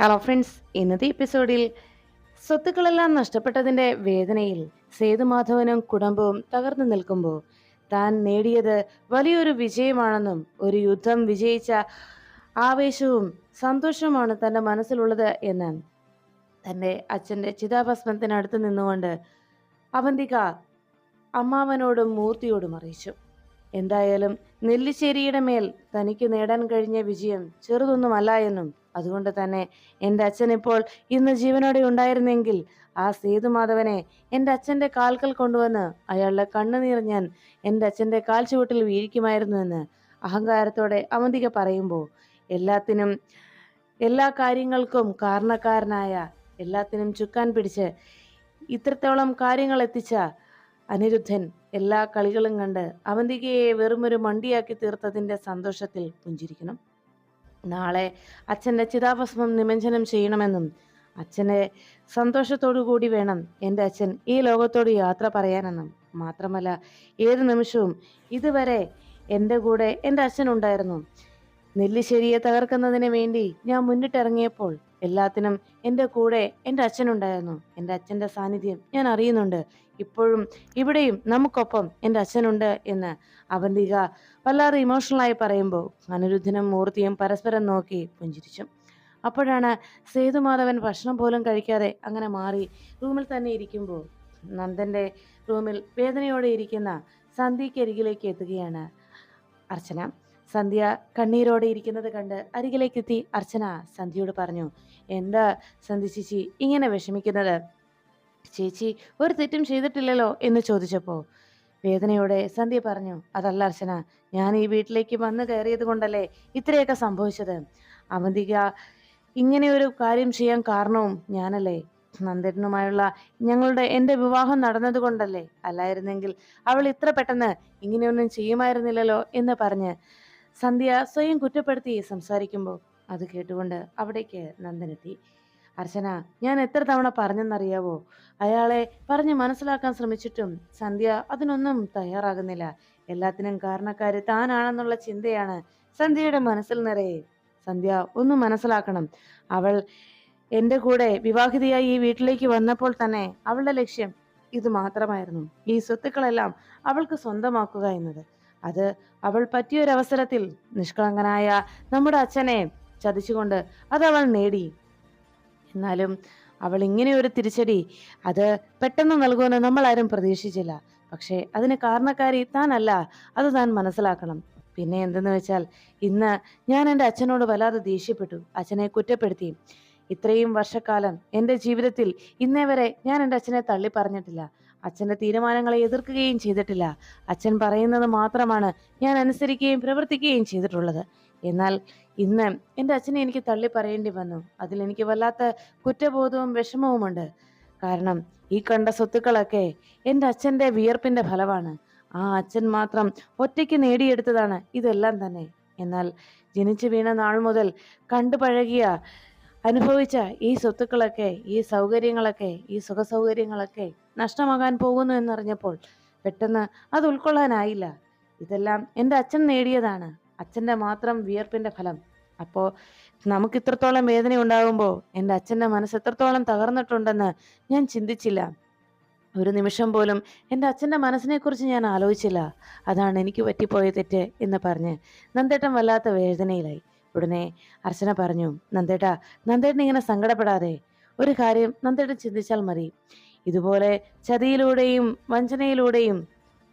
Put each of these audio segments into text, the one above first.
Hello friends ഇന്നത്തെ എപ്പിസോഡിൽ സ്വത്തുക്കളെല്ലാം നഷ്ടപ്പെട്ടതിന്റെ വേദനയിൽ സേതുമാധവനും കുടുംബവും തകർന്നു നിൽക്കുമ്പോൾ താൻ നേടിയത് വലിയൊരു വിജയമാണെന്നും ഒരു യുദ്ധം വിജയിച്ച ആവേശവും സന്തോഷവുമാണ് തന്റെ മനസ്സിലുള്ളത് എന്ന് തന്റെ അച്ഛന്റെ ചിതാഭസ്മത്തിനടുത്ത് നിന്നുകൊണ്ട് അവന്തിക അമ്മാവനോടും മൂർത്തിയോടും അറിയിച്ചു. എന്തായാലും നെല്ലിശ്ശേരിയുടെ മേൽ തനിക്ക് നേടാൻ കഴിഞ്ഞ വിജയം ചെറുതൊന്നുമല്ല എന്നും അതുകൊണ്ട് തന്നെ എന്റെ അച്ഛൻ ഇപ്പോൾ ഇന്ന് ജീവനോടെ ഉണ്ടായിരുന്നെങ്കിൽ ആ സേതുമാധവനെ എന്റെ അച്ഛന്റെ കാൽക്കൽ കൊണ്ടുവന്ന് അയാളുടെ കണ്ണുനീർ ഞാൻ എന്റെ അച്ഛന്റെ കാൽ ചുവട്ടിൽ വീഴിക്കുമായിരുന്നു എന്ന് അഹങ്കാരത്തോടെ അവന്തിക പറയുമ്പോൾ എല്ലാത്തിനും എല്ലാ കാര്യങ്ങൾക്കും കാരണക്കാരനായ എല്ലാത്തിനും ചുക്കാൻ പിടിച്ച് ഇത്രത്തോളം കാര്യങ്ങൾ എത്തിച്ച അനിരുദ്ധൻ എല്ലാ കളികളും കണ്ട് അവന്തികയെ വെറുമൊരു മണ്ടിയാക്കി തീർത്തതിന്റെ സന്തോഷത്തിൽ പുഞ്ചിരിക്കണം. നാളെ അച്ഛന്റെ ചിതാഭസ്മം നിമഞ്ജനം ചെയ്യണമെന്നും അച്ഛനെ സന്തോഷത്തോടു കൂടി വേണം എന്റെ അച്ഛൻ ഈ ലോകത്തോട് യാത്ര പറയാനെന്നും. മാത്രമല്ല ഏത് നിമിഷവും ഇതുവരെ എന്റെ കൂടെ എന്റെ അച്ഛൻ ഉണ്ടായിരുന്നു. നെല്ലിശ്ശേരിയെ തകർക്കുന്നതിന് വേണ്ടി ഞാൻ മുന്നിട്ടിറങ്ങിയപ്പോൾ എല്ലാത്തിനും എന്റെ കൂടെ എന്റെ അച്ഛനുണ്ടായിരുന്നു. എന്റെ അച്ഛന്റെ സാന്നിധ്യം ഞാൻ അറിയുന്നുണ്ട്. ഇപ്പോഴും ഇവിടെയും നമുക്കൊപ്പം എന്റെ അച്ഛനുണ്ട് എന്ന് അവന്തിക വല്ലാതെ ഇമോഷണലായി പറയുമ്പോൾ അനിരുദ്ധനും മൂർത്തിയും പരസ്പരം നോക്കി പുഞ്ചിരിച്ചു. അപ്പോഴാണ് സേതുമാധവൻ ഭക്ഷണം പോലും കഴിക്കാതെ അങ്ങനെ മാറി റൂമിൽ തന്നെ ഇരിക്കുമ്പോൾ നന്ദന്റെ റൂമിൽ വേദനയോടെ ഇരിക്കുന്ന സന്ധ്യയ്ക്കരികിലേക്ക് എത്തുകയാണ് അർച്ചന. സന്ധ്യ കണ്ണീരോടെ ഇരിക്കുന്നത് കണ്ട് അരികിലേക്കെത്തി അർച്ചന സന്ധ്യയോട് പറഞ്ഞു എന്താ സന്ധ്യ ചേച്ചി ഇങ്ങനെ വിഷമിക്കുന്നത്? ചേച്ചി ഒരു തെറ്റും ചെയ്തിട്ടില്ലല്ലോ? എന്ന് ചോദിച്ചപ്പോൾ വേദനയോടെ സന്ധ്യ പറഞ്ഞു അതല്ല അർച്ചന ഞാൻ ഈ വീട്ടിലേക്ക് വന്നു കയറിയത് കൊണ്ടല്ലേ ഇത്രയൊക്കെ സംഭവിച്ചത്? അവന്തിക ഇങ്ങനെ ഒരു കാര്യം ചെയ്യാൻ കാരണവും ഞാനല്ലേ? നന്ദനുമായുള്ള ഞങ്ങളുടെ എന്റെ വിവാഹം നടന്നത് കൊണ്ടല്ലേ? അല്ലായിരുന്നെങ്കിൽ അവൾ ഇത്ര പെട്ടെന്ന് ഇങ്ങനെയൊന്നും ചെയ്യുമായിരുന്നില്ലല്ലോ എന്ന് പറഞ്ഞ് സന്ധ്യ സ്വയം കുറ്റപ്പെടുത്തി സംസാരിക്കുമ്പോൾ അത് കേട്ടുകൊണ്ട് അവിടേക്ക് നന്ദനെത്തി. അർച്ചന ഞാൻ എത്ര തവണ പറഞ്ഞെന്നറിയാവോ? അയാളെ പറഞ്ഞ് മനസ്സിലാക്കാൻ ശ്രമിച്ചിട്ടും സന്ധ്യ അതിനൊന്നും തയ്യാറാകുന്നില്ല. എല്ലാത്തിനും കാരണക്കാര് താനാണെന്നുള്ള ചിന്തയാണ് സന്ധ്യയുടെ മനസ്സിൽ നിറയെ. സന്ധ്യ ഒന്ന് മനസ്സിലാക്കണം. അവൾ എന്റെ കൂടെ വിവാഹിതയായി ഈ വീട്ടിലേക്ക് വന്നപ്പോൾ തന്നെ അവളുടെ ലക്ഷ്യം ഇത് മാത്രമായിരുന്നു ഈ സ്വത്തുക്കളെല്ലാം അവൾക്ക് സ്വന്തമാക്കുക എന്നത്. അത് അവൾ പറ്റിയൊരവസരത്തിൽ നിഷ്കളങ്കനായ നമ്മുടെ അച്ഛനെ ചതിച്ചുകൊണ്ട് അത് അവൾ നേടി. എന്നാലും അവൾ ഇങ്ങനെ ഒരു തിരിച്ചടി അത് പെട്ടെന്ന് നൽകുമെന്ന് നമ്മൾ ആരും പ്രതീക്ഷിച്ചില്ല. പക്ഷേ അതിന് കാരണക്കാരി താനല്ല അത് താൻ മനസ്സിലാക്കണം. പിന്നെ എന്തെന്ന് വെച്ചാൽ ഇന്ന് ഞാൻ എന്റെ അച്ഛനോട് വല്ലാതെ ദേഷ്യപ്പെട്ടു അച്ഛനെ കുറ്റപ്പെടുത്തി. ഇത്രയും വർഷക്കാലം എന്റെ ജീവിതത്തിൽ ഇന്നേ വരെ ഞാൻ എന്റെ അച്ഛനെ തള്ളി പറഞ്ഞിട്ടില്ല അച്ഛന്റെ തീരുമാനങ്ങളെ എതിർക്കുകയും ചെയ്തിട്ടില്ല. അച്ഛൻ പറയുന്നത് മാത്രമാണ് ഞാൻ അനുസരിക്കുകയും പ്രവർത്തിക്കുകയും ചെയ്തിട്ടുള്ളത്. എന്നാൽ ഇന്ന് എന്റെ അച്ഛനെ എനിക്ക് തള്ളി പറയേണ്ടി വന്നു. അതിൽ എനിക്ക് വല്ലാത്ത കുറ്റബോധവും വിഷമവുമുണ്ട്. കാരണം ഈ കണ്ട സ്വത്തുക്കളൊക്കെ എന്റെ അച്ഛന്റെ വിയർപ്പിന്റെ ഫലമാണ്. ആ അച്ഛൻ മാത്രം ഒറ്റയ്ക്ക് നേടിയെടുത്തതാണ് ഇതെല്ലാം തന്നെ. എന്നാൽ ജനിച്ചു വീണ നാൾ മുതൽ കണ്ടു പഴകിയ അനുഭവിച്ച ഈ സ്വത്തുക്കളൊക്കെ ഈ സൗകര്യങ്ങളൊക്കെ ഈ സുഖസൗകര്യങ്ങളൊക്കെ നഷ്ടമാകാൻ പോകുന്നു എന്നറിഞ്ഞപ്പോൾ പെട്ടെന്ന് അത് ഉൾക്കൊള്ളാനായില്ല. ഇതെല്ലാം എന്റെ അച്ഛൻ നേടിയതാണ്. അച്ഛന്റെ മാത്രം വിയർപ്പിന്റെ ഫലം. അപ്പോൾ നമുക്ക് ഇത്രത്തോളം വേദന ഉണ്ടാകുമ്പോൾ എന്റെ അച്ഛന്റെ മനസ്സ് എത്രത്തോളം തകർന്നിട്ടുണ്ടെന്ന് ഞാൻ ചിന്തിച്ചില്ല. ഒരു നിമിഷം പോലും എന്റെ അച്ഛന്റെ മനസ്സിനെക്കുറിച്ച് ഞാൻ ആലോചിച്ചില്ല. അതാണ് എനിക്ക് പറ്റിപ്പോയ തെറ്റ് എന്ന് പറഞ്ഞ് നന്ദേട്ടൻ വല്ലാത്ത വേദനയിലായി. ഉടനെ അർച്ചന പറഞ്ഞു നന്ദേട്ടാ നന്ദേട്ടൻ ഇങ്ങനെ സങ്കടപ്പെടാതെ ഒരു കാര്യം നന്ദേട്ടൻ ചിന്തിച്ചാൽ മതി. ഇതുപോലെ ചതിയിലൂടെയും വഞ്ചനയിലൂടെയും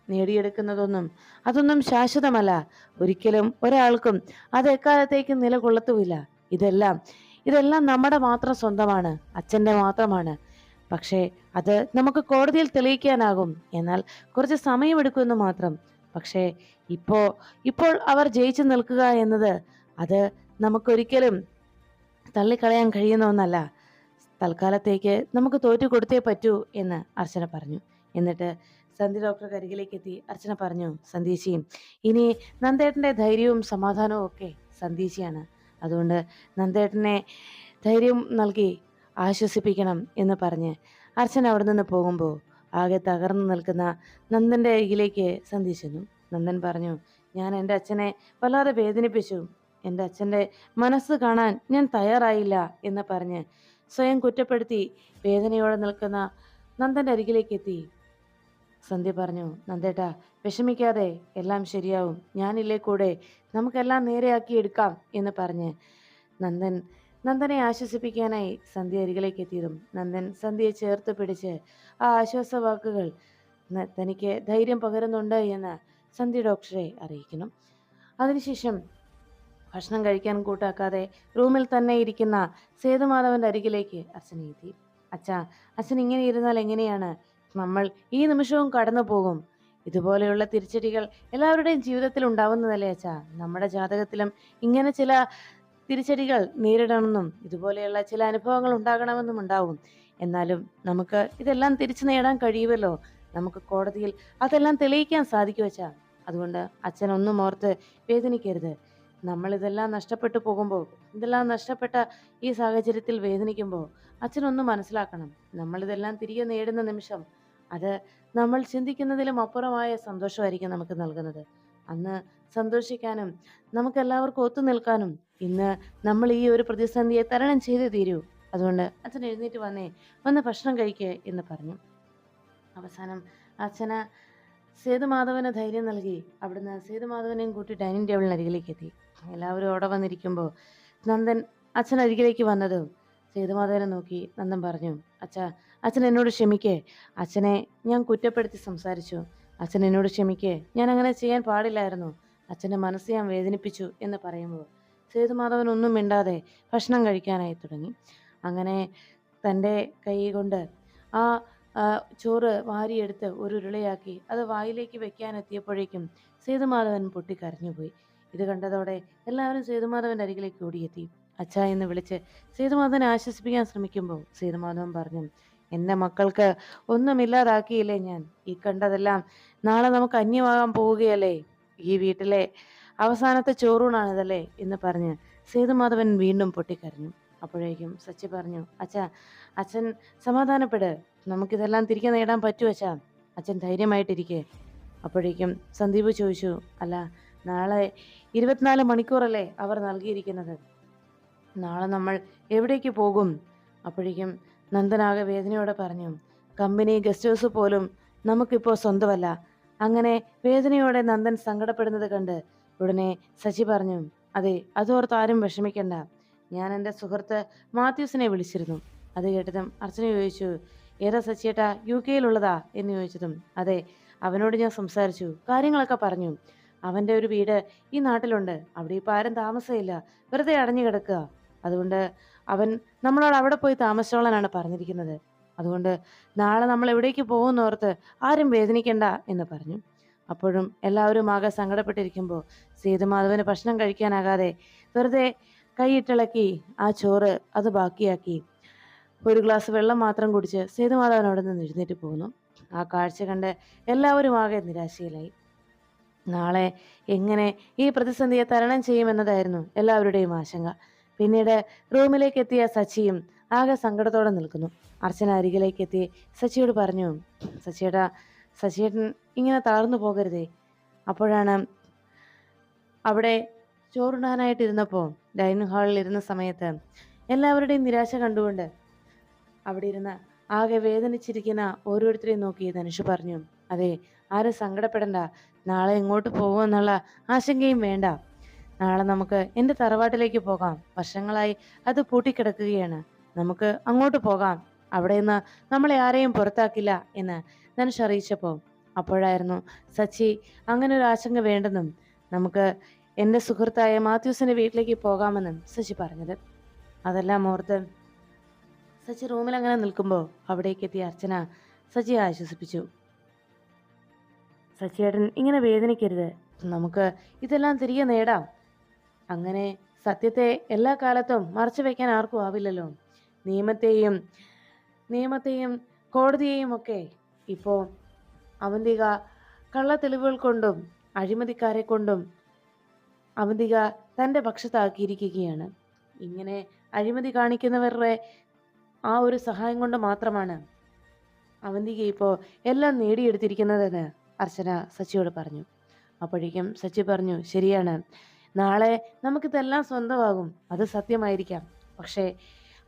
നേടിയെടുക്കുന്നതൊന്നും അതൊന്നും ശാശ്വതമല്ല. ഒരിക്കലും ഒരാൾക്കും അത് എക്കാലത്തേക്കും നിലകൊള്ളത്തുമില്ല. ഇതെല്ലാം ഇതെല്ലാം നമ്മുടെ മാത്രം സ്വന്തമാണ് അച്ഛന്റെ മാത്രമാണ്. പക്ഷേ അത് നമുക്ക് കോടതിയിൽ തെളിയിക്കാനാകും. എന്നാൽ കുറച്ച് സമയമെടുക്കുമെന്ന് മാത്രം. പക്ഷേ ഇപ്പോ ഇപ്പോൾ അവർ ജയിച്ചു നിൽക്കുക എന്നത് അത് നമുക്കൊരിക്കലും തള്ളിക്കളയാൻ കഴിയുന്ന ഒന്നല്ല. തൽക്കാലത്തേക്ക് നമുക്ക് തോറ്റു കൊടുത്തേ പറ്റൂ എന്ന് അർച്ചന പറഞ്ഞു. എന്നിട്ട് സന്ധി ഡോക്ടർ കരികിലേക്ക് എത്തി അർച്ചന പറഞ്ഞു സന്ദീശിയും ഇനി നന്ദേട്ടന്റെ ധൈര്യവും സമാധാനവും ഒക്കെ സന്ദീശിയാണ്. അതുകൊണ്ട് നന്ദേട്ടനെ ധൈര്യം നൽകി ആശ്വസിപ്പിക്കണം എന്ന് പറഞ്ഞ് അർച്ചന അവിടെ നിന്ന് പോകുമ്പോൾ ആകെ തകർന്നു നിൽക്കുന്ന നന്ദന്റെ അരികിലേക്ക് സന്ധ്യ ചെന്നു. നന്ദൻ പറഞ്ഞു ഞാൻ എന്റെ അച്ഛനെ വല്ലാതെ വേദനിപ്പിച്ചു. എന്റെ അച്ഛന്റെ മനസ്സ് കാണാൻ ഞാൻ തയ്യാറായില്ല എന്ന് പറഞ്ഞ് സ്വയം കുറ്റപ്പെടുത്തി വേദനയോടെ നിൽക്കുന്ന നന്ദന്റെ അരികിലേക്ക് എത്തി. സന്ധ്യ പറഞ്ഞു നന്ദേട്ടാ വിഷമിക്കാതെ എല്ലാം ശരിയാവും. ഞാനില്ലേ കൂടെ? നമുക്കെല്ലാം നേരെയാക്കി എടുക്കാം എന്ന് പറഞ്ഞ് നന്ദൻ നന്ദനെ ആശ്വസിപ്പിക്കാനായി സന്ധ്യ അരികിലേക്ക് എത്തിയതും നന്ദൻ സന്ധ്യയെ ചേർത്ത് പിടിച്ച് ആ ആശ്വാസ വാക്കുകൾ തനിക്ക് ധൈര്യം പകരുന്നുണ്ട് എന്ന് സന്ധ്യ ഡോക്ടറെ അറിയിക്കണം അതിനുശേഷം ഭക്ഷണം കഴിക്കാൻ കൂട്ടാക്കാതെ റൂമിൽ തന്നെ ഇരിക്കുന്ന സേതുമാധവന്റെ അരികിലേക്ക് അച്ഛൻ എത്തി. അച്ഛാ അച്ഛൻ ഇങ്ങനെ ഇരുന്നാൽ എങ്ങനെയാണ്? നമ്മൾ ഈ നിമിഷവും കടന്നു പോകും. ഇതുപോലെയുള്ള തിരിച്ചടികൾ എല്ലാവരുടെയും ജീവിതത്തിൽ ഉണ്ടാവുന്നതല്ലേ അച്ഛാ? നമ്മുടെ ജാതകത്തിലും ഇങ്ങനെ ചില തിരിച്ചടികൾ നേരിടണമെന്നും ഇതുപോലെയുള്ള ചില അനുഭവങ്ങൾ ഉണ്ടാകണമെന്നും ഉണ്ടാവും. എന്നാലും നമുക്ക് ഇതെല്ലാം തിരിച്ചു നേടാൻ കഴിയുമല്ലോ? നമുക്ക് കോടതിയിൽ അതെല്ലാം തെളിയിക്കാൻ സാധിക്കും അതുകൊണ്ട് അച്ഛൻ ഒന്നും ഓർത്ത് വേദനിക്കരുത്. നമ്മൾ ഇതെല്ലാം നഷ്ടപ്പെട്ടു പോകുമ്പോൾ ഇതെല്ലാം നഷ്ടപ്പെട്ട ഈ സാഹചര്യത്തിൽ വേദനിക്കുമ്പോൾ അച്ഛനൊന്ന് മനസ്സിലാക്കണം. നമ്മളിതെല്ലാം തിരികെ നേടുന്ന നിമിഷം അത് നമ്മൾ ചിന്തിക്കുന്നതിലും അപ്പുറമായ സന്തോഷമായിരിക്കും നമുക്ക് നൽകുന്നത്. അന്ന് സന്തോഷിക്കാനും നമുക്ക് എല്ലാവർക്കും ഒത്തു നിൽക്കാനും ഇന്ന് നമ്മൾ ഈ ഒരു പ്രതിസന്ധിയെ തരണം ചെയ്ത് തീരൂ. അതുകൊണ്ട് അച്ഛൻ എഴുന്നേറ്റ് വന്നേ വന്ന് ഭക്ഷണം കഴിക്കുക എന്ന് പറഞ്ഞു. അവസാനം അച്ഛന് സേതുമാധവന് ധൈര്യം നൽകി അവിടുന്ന് സേതുമാധവനെയും കൂട്ടി ഡൈനിങ് ടേബിളിനരികിലേക്ക് എത്തി. എല്ലാവരും അവിടെ വന്നിരിക്കുമ്പോൾ നന്ദൻ അച്ഛൻ അരികിലേക്ക് വന്നതും സേതുമാധവനെ നോക്കി നന്ദൻ പറഞ്ഞു അച്ഛ അച്ഛൻ എന്നോട് ക്ഷമിക്കേ. അച്ഛനെ ഞാൻ കുറ്റപ്പെടുത്തി സംസാരിച്ചു. അച്ഛൻ എന്നോട് ക്ഷമിക്കേ. ഞാൻ അങ്ങനെ ചെയ്യാൻ പാടില്ലായിരുന്നു. അച്ഛന്റെ മനസ്സ് ഞാൻ വേദനിപ്പിച്ചു എന്ന് പറയുമ്പോൾ സേതുമാധവൻ ഒന്നും മിണ്ടാതെ ഭക്ഷണം കഴിക്കാനായി തുടങ്ങി. അങ്ങനെ തന്റെ കൈ കൊണ്ട് ആ ചോറ് വാരിയെടുത്ത് ഒരു ഉരുളയാക്കി അത് വായിലേക്ക് വെക്കാനെത്തിയപ്പോഴേക്കും സേതുമാധവൻ പൊട്ടിക്കരഞ്ഞുപോയി. ഇത് കണ്ടതോടെ എല്ലാവരും സേതുമാധവന്റെ അരികിലേക്ക് ഓടിയെത്തി. അച്ഛ എന്ന് വിളിച്ച് സേതുമാധവനെ ആശ്വസിപ്പിക്കാൻ ശ്രമിക്കുമ്പോൾ സേതുമാധവൻ പറഞ്ഞു എന്റെ മക്കൾക്ക് ഒന്നുമില്ലാതാക്കിയില്ലേ ഞാൻ? ഈ കണ്ടതെല്ലാം നാളെ നമുക്ക് അന്യമാകാൻ പോവുകയല്ലേ? ഈ വീട്ടിലെ അവസാനത്തെ ചോറൂണാണിതല്ലേ? എന്ന് പറഞ്ഞ് സേതുമാധവൻ വീണ്ടും പൊട്ടിക്കരഞ്ഞു. അപ്പോഴേക്കും സച്ചി പറഞ്ഞു അച്ഛാ അച്ഛൻ സമാധാനപ്പെട്. നമുക്കിതെല്ലാം തിരികെ നേടാൻ പറ്റുമോ അച്ഛാ. അച്ഛൻ ധൈര്യമായിട്ടിരിക്കെ. അപ്പോഴേക്കും സന്ദീപ് ചോദിച്ചു അല്ല നാളെ ഇരുപത്തിനാല് മണിക്കൂറല്ലേ അവർ നൽകിയിരിക്കുന്നത്? നാളെ നമ്മൾ എവിടേക്ക് പോകും? അപ്പോഴേക്കും നന്ദനാകെ വേദനയോടെ പറഞ്ഞു കമ്പനി ഗസ്റ്റ് ഹൗസ് പോലും നമുക്കിപ്പോൾ സ്വന്തമല്ല. അങ്ങനെ വേദനയോടെ നന്ദൻ സങ്കടപ്പെടുന്നത് കണ്ട് ഉടനെ സച്ചി പറഞ്ഞു അതെ അതോർത്ത് ആരും വിഷമിക്കണ്ട. ഞാൻ എന്റെ സുഹൃത്ത് മാത്യൂസിനെ വിളിച്ചിരുന്നു. അത് കേട്ടതും അർച്ചന ചോദിച്ചു ഏതാ സച്ചിയേട്ടാ യു കെയിലുള്ളതാ? എന്ന് ചോദിച്ചതും അതെ അവനോട് ഞാൻ സംസാരിച്ചു കാര്യങ്ങളൊക്കെ പറഞ്ഞു. അവന്റെ ഒരു വീട് ഈ നാട്ടിലുണ്ട് അവിടെ ഇപ്പോൾ ആരും താമസമില്ല വെറുതെ അടഞ്ഞു കിടക്കുക. അതുകൊണ്ട് അവൻ നമ്മളോട് അവിടെ പോയി താമസിച്ചോളാനാണ് പറഞ്ഞിരിക്കുന്നത്. അതുകൊണ്ട് നാളെ നമ്മൾ എവിടേക്ക് പോകുന്നോർത്ത് ആരും വേദനിക്കണ്ട എന്ന് പറഞ്ഞു. അപ്പോഴും എല്ലാവരും ആകെ സങ്കടപ്പെട്ടിരിക്കുമ്പോൾ സേതുമാധവന് ഭക്ഷണം കഴിക്കാനാകാതെ വെറുതെ കൈയിട്ടിളക്കി ആ ചോറ് അത് ബാക്കിയാക്കി. ഒരു ഗ്ലാസ് വെള്ളം മാത്രം കുടിച്ച് സേതുമാധവൻ അവിടെ നിന്ന് എഴുന്നേറ്റ് പോകുന്നു ആ കാഴ്ച കണ്ട് എല്ലാവരും ആകെ നിരാശയിലായി. നാളെ എങ്ങനെ ഈ പ്രതിസന്ധിയെ തരണം ചെയ്യുമെന്നതായിരുന്നു എല്ലാവരുടെയും ആശങ്ക. പിന്നീട് റൂമിലേക്ക് എത്തിയ സച്ചിയും ആകെ സങ്കടത്തോടെ നിൽക്കുന്നു. അർച്ചന അരികിലേക്ക് എത്തി സച്ചിയോട് പറഞ്ഞു സച്ചിയേട്ടാ സച്ചിയേട്ടൻ ഇങ്ങനെ തളർന്നു പോകരുതേ. അപ്പോഴാണ് അവിടെ ചോറുണ്ണാനായിട്ടിരുന്നപ്പോൾ ഡൈനിങ് ഹാളിൽ ഇരുന്ന സമയത്ത് എല്ലാവരുടെയും നിരാശ കണ്ടുകൊണ്ട് അവിടെ ഇരുന്ന് ആകെ വേദനിച്ചിരിക്കുന്ന ഓരോരുത്തരെയും നോക്കി ധനുഷ് പറഞ്ഞു അതെ ആരും സങ്കടപ്പെടണ്ട. നാളെ എങ്ങോട്ട് പോകുമെന്നുള്ള ആശങ്കയും വേണ്ട. നാളെ നമുക്ക് എന്റെ തറവാട്ടിലേക്ക് പോകാം. വർഷങ്ങളായി അത് പൂട്ടിക്കിടക്കുകയാണ്. നമുക്ക് അങ്ങോട്ട് പോകാം. അവിടെ നിന്ന് നമ്മളെ ആരെയും പുറത്താക്കില്ല എന്ന് ധനുഷ് അറിയിച്ചപ്പോൾ അപ്പോഴായിരുന്നു സച്ചി അങ്ങനെ ഒരു ആശങ്ക വേണ്ടെന്നും. നമുക്ക് എന്റെ സുഹൃത്തായ മാത്യൂസിന്റെ വീട്ടിലേക്ക് പോകാമെന്നും സച്ചി പറഞ്ഞത്. അതെല്ലാം ഓർത്ത് സച്ചി റൂമിൽ അങ്ങനെ നിൽക്കുമ്പോൾ അവിടേക്ക് എത്തിയ അർച്ചന സച്ചിയെ ആശ്വസിപ്പിച്ചു. സച്ചിയേട്ടൻ ഇങ്ങനെ വേദനിക്കരുത്. നമുക്ക് ഇതെല്ലാം തിരികെ നേടാം. അങ്ങനെ സത്യത്തെ എല്ലാ കാലത്തും മറച്ചു വയ്ക്കാൻ ആർക്കും ആവില്ലല്ലോ. നിയമത്തെയും നിയമത്തെയും കോടതിയെയും ഒക്കെ ഇപ്പോൾ അവന്തിക കള്ള തെളിവുകൾ കൊണ്ടും അഴിമതിക്കാരെ കൊണ്ടും അവന്തിക തന്റെ പക്ഷത്താക്കിയിരിക്കുകയാണ്. ഇങ്ങനെ അഴിമതി കാണിക്കുന്നവരുടെ ആ ഒരു സഹായം കൊണ്ട് മാത്രമാണ് അവന്തിക ഇപ്പോൾ എല്ലാം നേടിയെടുത്തിരിക്കുന്നതെന്ന് അർച്ചന സച്ചിയോട് പറഞ്ഞു. അപ്പോഴേക്കും സച്ചി പറഞ്ഞു ശരിയാണ്. നാളെ നമുക്കിതെല്ലാം സ്വന്തമാകും. അത് സത്യമായിരിക്കാം. പക്ഷേ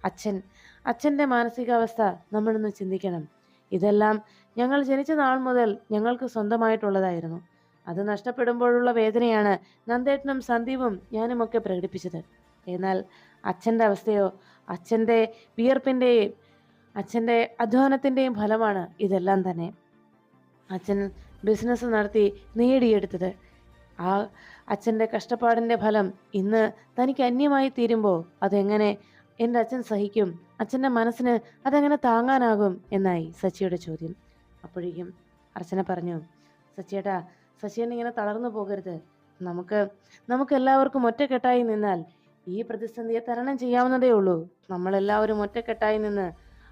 അച്ഛൻ അച്ഛന്റെ മാനസികാവസ്ഥ നമ്മളൊന്ന് ചിന്തിക്കണം. ഇതെല്ലാം ഞങ്ങൾ ജനിച്ച നാൾ മുതൽ ഞങ്ങൾക്ക് സ്വന്തമായിട്ടുള്ളതായിരുന്നു. അത് നഷ്ടപ്പെടുമ്പോഴുള്ള വേദനയാണ് നന്ദേട്ടനും സന്ദീപും ഞാനുമൊക്കെ പ്രകടിപ്പിച്ചത്. എന്നാൽ അച്ഛന്റെ അവസ്ഥയോ അച്ഛന്റെ വിയർപ്പിന്റെയും അച്ഛന്റെ അധ്വാനത്തിന്റെയും ഫലമാണ് ഇതെല്ലാം തന്നെ. അച്ഛൻ ബിസിനസ് നടത്തി നേടിയെടുത്തത്. ആ അച്ഛന്റെ കഷ്ടപ്പാടിന്റെ ഫലം ഇന്ന് തനിക്ക് അന്യമായി തീരുമ്പോൾ അതെങ്ങനെ എന്റെ അച്ഛൻ സഹിക്കും അച്ഛന്റെ മനസ്സിന് അതെങ്ങനെ താങ്ങാനാകും എന്നായി സച്ചിയുടെ ചോദ്യം. അപ്പോഴേക്കും അർച്ചന പറഞ്ഞു സച്ചിയേട്ടാ സച്ചിയേട്ടൻ ഇങ്ങനെ തളർന്നു പോകരുത്. നമുക്ക് നമുക്ക് എല്ലാവർക്കും ഒറ്റക്കെട്ടായി നിന്നാൽ ഈ പ്രതിസന്ധിയെ തരണം ചെയ്യാവുന്നതേ ഉള്ളൂ. നമ്മളെല്ലാവരും ഒറ്റക്കെട്ടായി നിന്ന്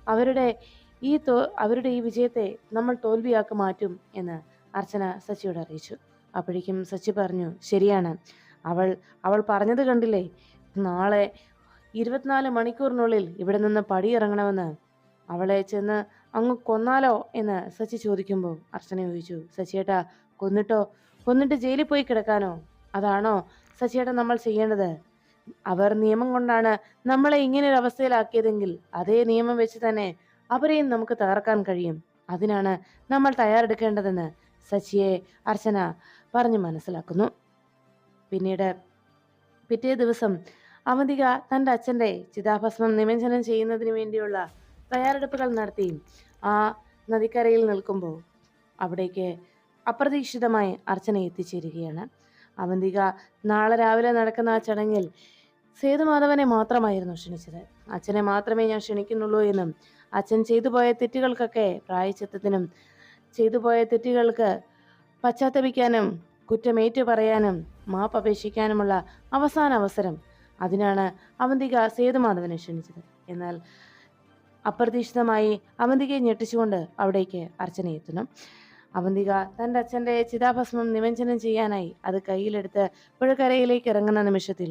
അവരുടെ ഈ തോ അവരുടെ ഈ വിജയത്തെ നമ്മൾ തോൽവിയാക്കി മാറ്റും എന്ന് അർച്ചന സച്ചിയോട് അറിയിച്ചു. അപ്പോഴേക്കും സച്ചി പറഞ്ഞു ശരിയാണ്. അവൾ അവൾ പറഞ്ഞത് കണ്ടില്ലേ? നാളെ ഇരുപത്തിനാല് മണിക്കൂറിനുള്ളിൽ ഇവിടെ നിന്ന് പടിയിറങ്ങണമെന്ന് അവളെ ചെന്ന് അങ്ങ് കൊന്നാലോ? എന്ന് സച്ചി ചോദിക്കുമ്പോൾ അർച്ചന ചോദിച്ചു സച്ചിയേട്ടാ കൊന്നിട്ടോ? കൊന്നിട്ട് ജയിലിൽ പോയി കിടക്കാനോ? അതാണോ സച്ചിയേട്ടൻ നമ്മൾ ചെയ്യേണ്ടത്? അവർ നിയമം കൊണ്ടാണ് നമ്മളെ ഇങ്ങനെ ഒരു അവസ്ഥയിലാക്കിയതെങ്കിൽ അതേ നിയമം വെച്ച് തന്നെ അവരെയും നമുക്ക് തകർക്കാൻ കഴിയും. അതിനാണ് നമ്മൾ തയ്യാറെടുക്കേണ്ടതെന്ന് സച്ചിയെ അർച്ചന പറഞ്ഞു മനസ്സിലാക്കുന്നു. പിന്നീട് പിറ്റേ ദിവസം അവന്തിക തന്റെ അച്ഛന്റെ ചിതാഭസ്മം നിമഞ്ജനം ചെയ്യുന്നതിന് വേണ്ടിയുള്ള തയ്യാറെടുപ്പുകൾ നടത്തി ആ നദിക്കരയിൽ നിൽക്കുമ്പോൾ അവിടേക്ക് അപ്രതീക്ഷിതമായി അർച്ചന എത്തിച്ചേരുകയാണ്. അവന്തിക നാളെ രാവിലെ നടക്കുന്ന ആ ചടങ്ങിൽ സേതുമാധവനെ മാത്രമായിരുന്നു ക്ഷണിച്ചത്. അച്ഛനെ മാത്രമേ ഞാൻ ക്ഷണിക്കുന്നുള്ളൂ എന്നും അച്ഛൻ ചെയ്തു പോയ തെറ്റുകൾക്കൊക്കെ പ്രായച്ചിത്തത്തിനും ചെയ്തു പോയ തെറ്റുകൾക്ക് പശ്ചാത്തപിക്കാനും കുറ്റമേറ്റു പറയാനും മാപ്പ് അപേക്ഷിക്കാനുമുള്ള അവസാന അവസരം അതിനാണ് അവന്തിക സേതുമാധവനെ ക്ഷണിച്ചത്. എന്നാൽ അപ്രതീക്ഷിതമായി അവന്തികയെ ഞെട്ടിച്ചുകൊണ്ട് അവിടേക്ക് അർച്ചന അവന്തിക തന്റെ അച്ഛന്റെ ചിതാഭസ്മം നിമഞ്ജനം ചെയ്യാനായി അത് കയ്യിലെടുത്ത് പുഴക്കരയിലേക്ക് ഇറങ്ങുന്ന നിമിഷത്തിൽ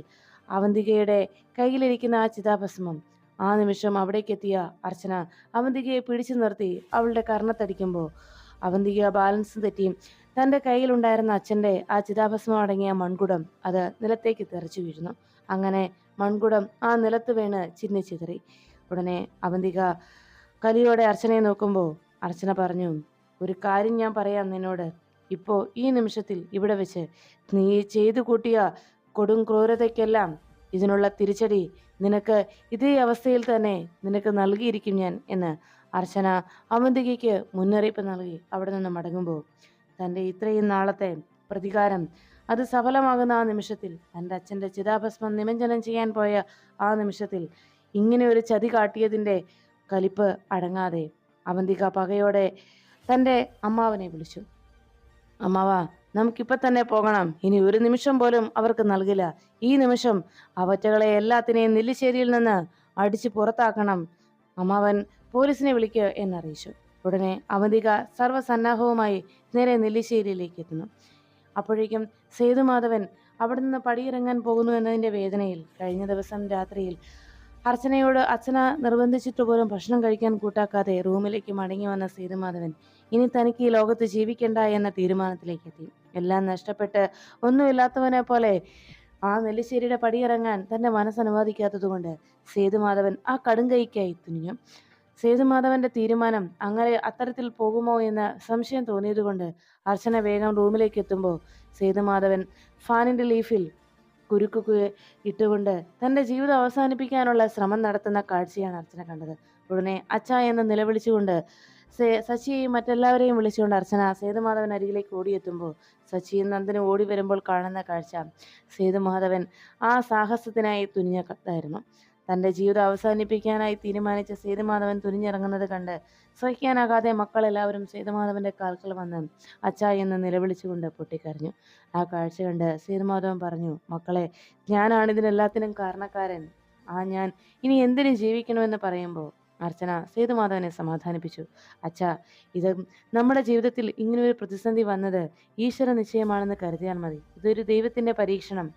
അവന്തികയുടെ കയ്യിലിരിക്കുന്ന ആ ചിതാഭസ്മം ആ നിമിഷം അവിടേക്ക് എത്തിയ അർച്ചന അവന്തികയെ പിടിച്ചു നിർത്തി അവളുടെ കർണത്തടിക്കുമ്പോൾ അവന്തിക ബാലൻസ് തെറ്റി തന്റെ കയ്യിലുണ്ടായിരുന്ന അച്ഛന്റെ ആ ചിതാഭസ്മം അടങ്ങിയ മൺകുടം അത് നിലത്തേക്ക് തെറിച്ചു വീഴുന്നു. അങ്ങനെ മൺകുടം ആ നിലത്ത് വീണ് ചിന്നിച്ചിതറി ഉടനെ അവന്തിക കലിയോടെ അർച്ചനയെ നോക്കുമ്പോൾ അർച്ചന പറഞ്ഞു ഒരു കാര്യം ഞാൻ പറയാം നിന്നോട്. ഇപ്പോൾ ഈ നിമിഷത്തിൽ ഇവിടെ വെച്ച് നീ ചെയ്തു കൂട്ടിയ കൊടും ക്രൂരതയ്ക്കെല്ലാം ഇതിനുള്ള തിരിച്ചടി നിനക്ക് ഇതേ അവസ്ഥയിൽ തന്നെ നിനക്ക് നൽകിയിരിക്കും ഞാൻ എന്ന് അർച്ചന അവന്തികയ്ക്ക് മുന്നറിയിപ്പ് നൽകി അവിടെ നിന്ന് മടങ്ങുമ്പോൾ തന്റെ ഇത്രയും നാളത്തെ പ്രതികാരം അത് സഫലമാകുന്ന ആ നിമിഷത്തിൽ തന്റെ അച്ഛന്റെ ചിതാഭസ്മം നിമഞ്ജനം ചെയ്യാൻ പോയ ആ നിമിഷത്തിൽ ഇങ്ങനെ ഒരു ചതി കാട്ടിയതിന്റെ കലിപ്പ് അടങ്ങാതെ അവന്തിക പകയോടെ തന്റെ അമ്മാവനെ വിളിച്ചു. അമ്മാവ നമുക്കിപ്പോൾ തന്നെ പോകണം. ഇനി ഒരു നിമിഷം പോലും അവർക്ക് നൽകില്ല. ഈ നിമിഷം അവറ്റകളെ എല്ലാത്തിനെയും നെല്ലിശ്ശേരിയിൽ നിന്ന് അടിച്ചു പുറത്താക്കണം. അമ്മാവൻ പോലീസിനെ വിളിക്കുക എന്നറിയിച്ചു. ഉടനെ അവന്തിക സർവസന്നാഹവുമായി നേരെ നെല്ലിശ്ശേരിയിലേക്ക് എത്തുന്നു. അപ്പോഴേക്കും സേതുമാധവൻ അവിടെ നിന്ന് പടിയിറങ്ങാൻ പോകുന്നു എന്നതിന്റെ വേദനയിൽ കഴിഞ്ഞ ദിവസം രാത്രിയിൽ അർച്ചനയോട് അച്ഛന നിർബന്ധിച്ചിട്ട് പോലും ഭക്ഷണം കഴിക്കാൻ കൂട്ടാക്കാതെ റൂമിലേക്ക് മടങ്ങി വന്ന സീതമാധവൻ ഇനി തനിക്ക് ഈ ലോകത്ത് ജീവിക്കണ്ട എന്ന തീരുമാനത്തിലേക്ക് എത്തി. എല്ലാം നഷ്ടപ്പെട്ട് ഒന്നുമില്ലാത്തവനെ പോലെ ആ നെല്ലിശ്ശേരിയുടെ പടിയിറങ്ങാൻ തന്റെ മനസ്സ് അനുവാദിക്കാത്തതുകൊണ്ട് സേതുമാധവൻ ആ കടുങ്കൈക്കായി തുനിഞ്ഞു. സേതുമാധവന്റെ തീരുമാനം അങ്ങനെ അത്തരത്തിൽ പോകുമോ എന്ന് സംശയം തോന്നിയതുകൊണ്ട് അർച്ചന വേഗം റൂമിലേക്ക് എത്തുമ്പോൾ സേതുമാധവൻ ഫാനിന്റെ ലീഫിൽ കുരുക്കു ഇട്ടുകൊണ്ട് തന്റെ ജീവിതം അവസാനിപ്പിക്കാനുള്ള ശ്രമം നടത്തുന്ന കാഴ്ചയാണ് അർച്ചന കണ്ടത്. ഉടനെ അച്ഛ എന്ന് നിലവിളിച്ചുകൊണ്ട് സച്ചിയെയും മറ്റെല്ലാവരെയും വിളിച്ചുകൊണ്ട് അർച്ചന സേതുമാധവൻ അരികിലേക്ക് ഓടിയെത്തുമ്പോൾ സച്ചിയും നന്ദനും ഓടി വരുമ്പോൾ കാണുന്ന കാഴ്ച സേതുമാധവൻ ആ സാഹസത്തിനായി തുനിഞ്ഞ കത്തായിരുന്നു. തന്റെ ജീവിതം അവസാനിപ്പിക്കാനായി തീരുമാനിച്ച സേതുമാധവൻ തുനിഞ്ഞിറങ്ങുന്നത് കണ്ട് സഹിക്കാനാകാതെ മക്കളെല്ലാവരും സേതുമാധവന്റെ കാൽക്കൽ വന്ന് അച്ഛ എന്ന് നിലവിളിച്ചുകൊണ്ട് പൊട്ടിക്കരഞ്ഞു. ആ കാഴ്ച കണ്ട് സേതുമാധവൻ പറഞ്ഞു മക്കളെ ഞാനാണ് ഇതിനെല്ലാത്തിനും കാരണക്കാരൻ. ആ ഞാൻ ഇനി എന്തിനു ജീവിക്കണമെന്ന് പറയുമ്പോൾ? അർച്ചന സേതുമാധവനെ സമാധാനിപ്പിച്ചു. അച്ഛ ഇത് നമ്മുടെ ജീവിതത്തിൽ ഇങ്ങനൊരു പ്രതിസന്ധി വന്നത് ഈശ്വര നിശ്ചയമാണെന്ന് കരുതിയാൽ മതി. ഇതൊരു ദൈവത്തിന്റെ പരീക്ഷണം.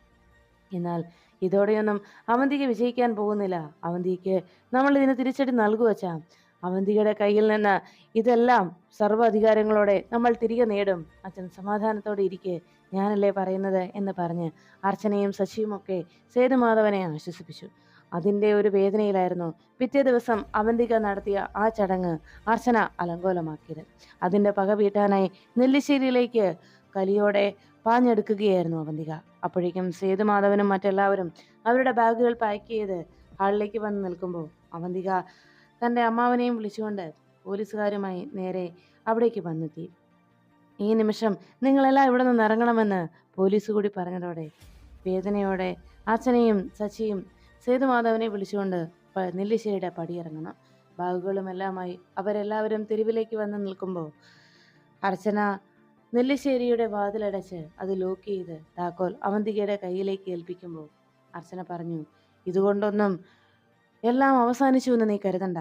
എന്നാൽ ഇതോടെയൊന്നും അവന്തിക വിജയിക്കാൻ പോകുന്നില്ല. അവന്തിക്ക് നമ്മൾ ഇതിന് തിരിച്ചടി നൽകുവച്ചാ അവന്തികയുടെ കയ്യിൽ നിന്ന് ഇതെല്ലാം സർവ അധികാരങ്ങളോടെ നമ്മൾ തിരികെ നേടും. അച്ഛൻ സമാധാനത്തോടെ ഇരിക്കെ ഞാനല്ലേ പറയുന്നത് എന്ന് പറഞ്ഞ് അർച്ചനയും ശശിയുമൊക്കെ സേതുമാധവനെ ആശ്വസിപ്പിച്ചു. അതിന്റെ ഒരു വേദനയിലായിരുന്നു പിറ്റേ ദിവസം അവന്തിക നടത്തിയ ആ ചടങ്ങ് അർച്ചന അലങ്കോലമാക്കിയത്. അതിന്റെ പക വീട്ടാനായി നെല്ലിശ്ശേരിയിലേക്ക് കലിയോടെ പാഞ്ഞെടുക്കുകയായിരുന്നു അവന്തിക. അപ്പോഴേക്കും സേതുമാധവനും മറ്റെല്ലാവരും അവരുടെ ബാഗുകൾ പാക്ക് ചെയ്ത് ഹാളിലേക്ക് വന്ന് നിൽക്കുമ്പോൾ അവന്തിക തന്റെ അമ്മാവനെയും വിളിച്ചുകൊണ്ട് പോലീസുകാരുമായി നേരെ അവിടേക്ക് വന്നെത്തി. ഈ നിമിഷം നിങ്ങളെല്ലാം ഇവിടെ നിന്ന് ഇറങ്ങണമെന്ന് പോലീസ് കൂടി പറഞ്ഞതോടെ വേദനയോടെ അച്ഛനെയും സച്ചിയും സേതുമാധവനെ വിളിച്ചുകൊണ്ട് നെല്ലിശ്ശേരിയുടെ പടിയിറങ്ങണം. ബാഗുകളുമെല്ലാമായി അവരെല്ലാവരും തെരുവിലേക്ക് വന്ന് നിൽക്കുമ്പോൾ അർച്ചന നെല്ലിശ്ശേരിയുടെ വാതിലടച്ച് അത് ലോക്ക് ചെയ്ത് താക്കോൽ അവന്തികയുടെ കയ്യിലേക്ക് ഏൽപ്പിക്കുമ്പോൾ അർച്ചന പറഞ്ഞു ഇതുകൊണ്ടൊന്നും എല്ലാം അവസാനിച്ചു എന്ന് നീ കരുതണ്ട.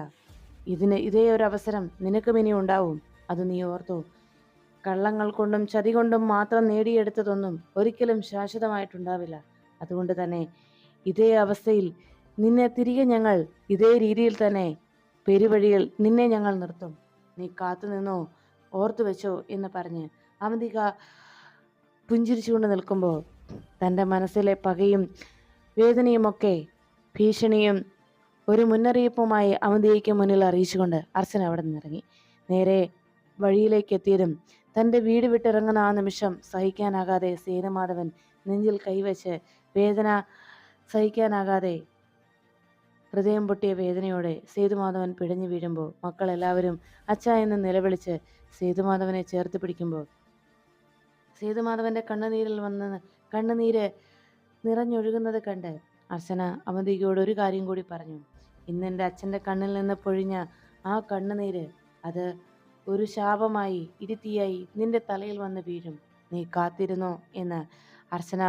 ഇതിന് ഇതേ ഒരു അവസരം നിനക്കും ഇനി ഉണ്ടാവും. അത് നീ ഓർത്തോ. കള്ളങ്ങൾ കൊണ്ടും ചതി കൊണ്ടും മാത്രം നേടിയെടുത്തതൊന്നും ഒരിക്കലും ശാശ്വതമായിട്ടുണ്ടാവില്ല. അതുകൊണ്ട് തന്നെ ഇതേ അവസ്ഥയിൽ നിന്നെ തിരികെ ഞങ്ങൾ ഇതേ രീതിയിൽ തന്നെ പെരുവഴിയിൽ നിന്നെ ഞങ്ങൾ നിർത്തും. നീ കാത്തു നിന്നോ ഓർത്തു വെച്ചോ? എന്ന് പറഞ്ഞ് അവന്തിക പുഞ്ചിരിച്ചുകൊണ്ട് നിൽക്കുമ്പോൾ തന്റെ മനസ്സിലെ പകയും വേദനയുമൊക്കെ ഭീഷണിയും ഒരു മുന്നറിയിപ്പുമായി അവന്തികയ്ക്ക് മുന്നിൽ അറിയിച്ചുകൊണ്ട് അർച്ചന അവിടെ നിന്നിറങ്ങി. നേരെ വഴിയിലേക്ക് എത്തിയതും തന്റെ വീട് വിട്ടിറങ്ങുന്ന ആ നിമിഷം സഹിക്കാനാകാതെ സേനമാധവൻ നെഞ്ചിൽ കൈവച്ച് വേദന സഹിക്കാനാകാതെ ഹൃദയം പൊട്ടിയ വേദനയോടെ സേതുമാധവൻ പിടഞ്ഞു വീഴുമ്പോൾ മക്കളെല്ലാവരും അച്ഛ എന്ന് നിലവിളിച്ച് സേതുമാധവനെ ചേർത്ത് പിടിക്കുമ്പോൾ സേതുമാധവന്റെ കണ്ണുനീരിൽ വന്ന് കണ്ണുനീര് നിറഞ്ഞൊഴുകുന്നത് കണ്ട് അർച്ചന അവന്തികയോട് ഒരു കാര്യം കൂടി പറഞ്ഞു. ഇന്ന് എന്റെ അച്ഛന്റെ കണ്ണിൽ നിന്ന് പൊഴിഞ്ഞ ആ കണ്ണുനീര് അത് ഒരു ശാപമായി ഇരുത്തിയായി നിന്റെ തലയിൽ വന്ന് വീഴും. നീ കാത്തിരുന്നോ? എന്ന് അർച്ചന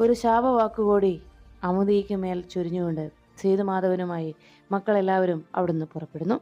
ഒരു ശാപവാക്കുകൂടി അമുദിക്ക് മേൽ ചൊരിഞ്ഞുകൊണ്ട് സേതുമാധവനുമായി മക്കളെല്ലാവരും അവിടുന്ന് പുറപ്പെടുന്നു.